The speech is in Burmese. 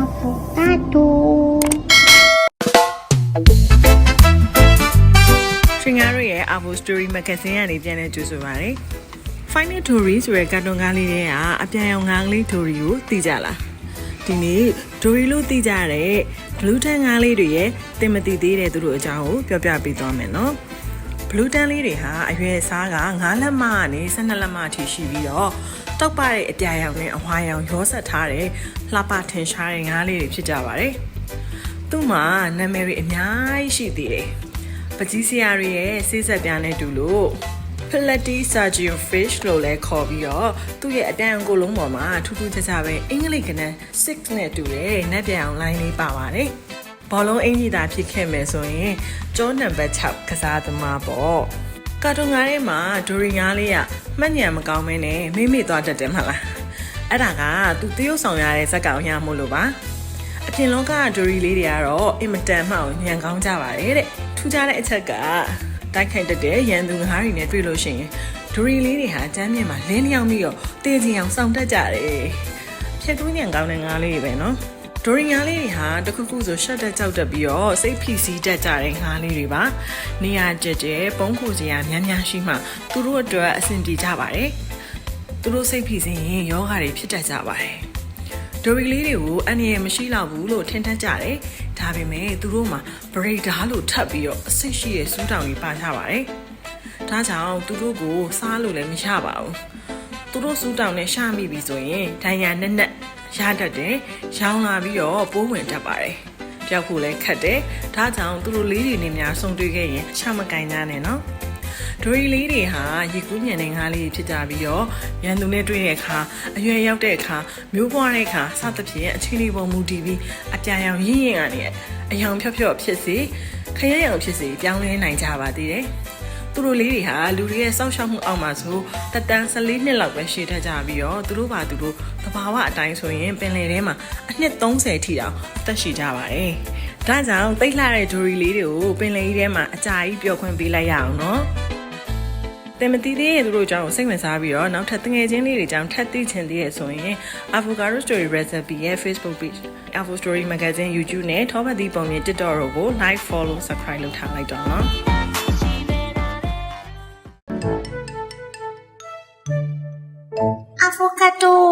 avocado ရှင်ငါတို့ရဲ့ Avo Story Magazine ကနေပြန်လည်ကြိုဆိုပါရစေ။ Final Story ဆိုတဲ့ကာတွန်ကားလေးတွေကအပြန်ရောင်ငါးကလေး Story ကိုသိကြလား။ဒီနေ့ Story လို့သိကြတဲ့ Blue Tan ငါးလေးတွေရဲ့တင်မသိသေးတဲ့သူတို့အကြောင်းကိုပြောပြပေးသွားမယ်နော်။ Blue Tan လေးတွေဟာအရွယ်အစားက9လက်မကနေ12လက်မအထိရှိပြီးတော့တောက်ပတဲ့အပြာရောင်နဲ့အဝါရောင်ရောစက်ထားတဲ့လှပထင်ရှားတဲ့ငါးလေးတွေဖြစ်ကြပါတယ်။သူ့မှာနာမည်တွေအများကြီးရှိသေးတယ်။ပကြီးစရာတွေရဲ့ဆေးဆက်ပြားနဲ့တူလို့ Platy Sergio Fish လို့လည်းခေါ်ပြီးတော့သူ့ရဲ့အတန်ကိုလုံးပေါ်မှာထူးထူးခြားခြားပဲအင်္ဂလိပ်ကနန်း6နဲ့တူတဲ့နက်ပြောင်လိုင်းလေးပါပါတယ်။ ဘောလုံးအင်ကြီးသာဖြစ်ခဲ့မယ်ဆိုရင်ကျောနံပါတ်6ကစားသမားပေါ့။ကာတွန်ငါးထဲမှာဒိုရီငါးလေးကမှတ်ဉာဏ်မကောင်းမဲနဲ့မိမိသွားတတ်တယ်မဟုတ်လား။အဲ့ဒါကသူတရုပ်ဆောင်ရတဲ့ဇက်ကောင်ရမို့လို့ပါ။အပြင်လောကဒိုရီလေးတွေကတော့အင်မတန်မှောင်ညံကောင်းကြပါတယ်တဲ့ထူးခြားတဲ့အချက်ကတိုက်ခိုက်တတ်တဲ့ရန်သူငါးတွေနဲ့တွေ့လို့ရှိရင်ဒိုရီလေးတွေဟာကျမ်းမြင့်မှာလင်းလျောင်းပြီးတော့တေးချင်အောင်စောင့်တတ်ကြတယ်ဖြက်တူးညံကောင်းတဲ့ငါးလေးတွေပဲနော် ဒိုရီငါးလေးတွေဟာတခုခုဆိုရှက်တက်ကြောက်တက်ပြီးတော့စိတ်ဖိစီးတတ်ကြတဲ့ငါးလေးတွေပါနေရာကျကျပုံးခုစရာများများရှိမှသူတို့အတွက်အဆင်ပြေကြပါတယ်သူတို့စိတ်ဖိစီးရင်ယောဂါတွေဖြစ်တတ်ကြပါတယ်ဒိုရီလေးတွေကိုအန်ရယ်မရှိတော့ဘူးလို့ထင်တတ်ကြတယ်။ဒါပေမဲ့သူတို့မှာဗရိတ်ဓားလို့ထပ်ပြီးတော့အဆိတ်ရှိတဲ့စူးတောင်ကြီးပါကြပါတယ်။ဒါကြောင့်သူတို့ကိုစားလို့လည်းမရပါဘူး။သူတို့စူးတောင်နဲ့ရှာမိပြီဆိုရင်ဒဏ်ရာနဲ့နဲ့ ရတတ်တယ်။ရောင်းလာပြီးတော့ပိုးဝင်တတ်ပါတယ်။ပြောက်ဖို့လည်းခက်တယ်။ဒါကြောင့်သူတို့လေးတွေနဲ့များဆုံတွေ့ခဲ့ရင်ချမကင်ကြနဲ့နော်။ဒိုရီလေးတွေဟာရေကူးညံတဲ့ငါးလေးတွေဖြစ်ကြပြီးတော့ရန်သူနဲ့တွေ့တဲ့အခါအရွယ်ရောက်တဲ့အခါမျိုးပွားတဲ့အခါစသဖြင့်အခြေအနေပုံမူတည်ပြီးအပြာရောင်ရင်းရင်ကနေအယောင်ဖြော့ဖြော့ဖြစ်စေခရရောင်ဖြစ်စေပြောင်းလဲနိုင်ကြပါသေးတယ်။ သူတို့လေးတွေဟာလူတွေရဲ့စောင့်ရှောက်မှုအောက်မှာဆိုတက်တန်း14နှစ်လောက်ပဲရှည်ထက်ကြပြီးတော့သူတို့ပါသူတို့သဘာဝအတိုင်းဆိုရင်ပင်လယ်ထဲမှာအနှစ်30ထိတောင်အသက်ရှိကြပါတယ်။ဒါကြောင့်တိတ်လှတဲ့ဒိုရီလေးတွေကိုပင်လယ်ကြီးထဲမှာအကြာကြီးပျော်ခွင့်ပေးလိုက်ရအောင်နော်။တင်မတီးသေးရဲ့သူတို့အကြောင်းကိုစိတ်ဝင်စားပြီးတော့နောက်ထပ်တငယ်ချင်းလေးတွေအကြောင်းထပ်သိချင်သေးရဲ့ဆိုရင် Avocado Story Recipe ရဲ့ Facebook page Avo Story Magazine YouTube နဲ့ Top သီးပုံမြင် TikTok တို့ကို like follow subscribe လုပ်ထားလိုက်တော့နော် 家と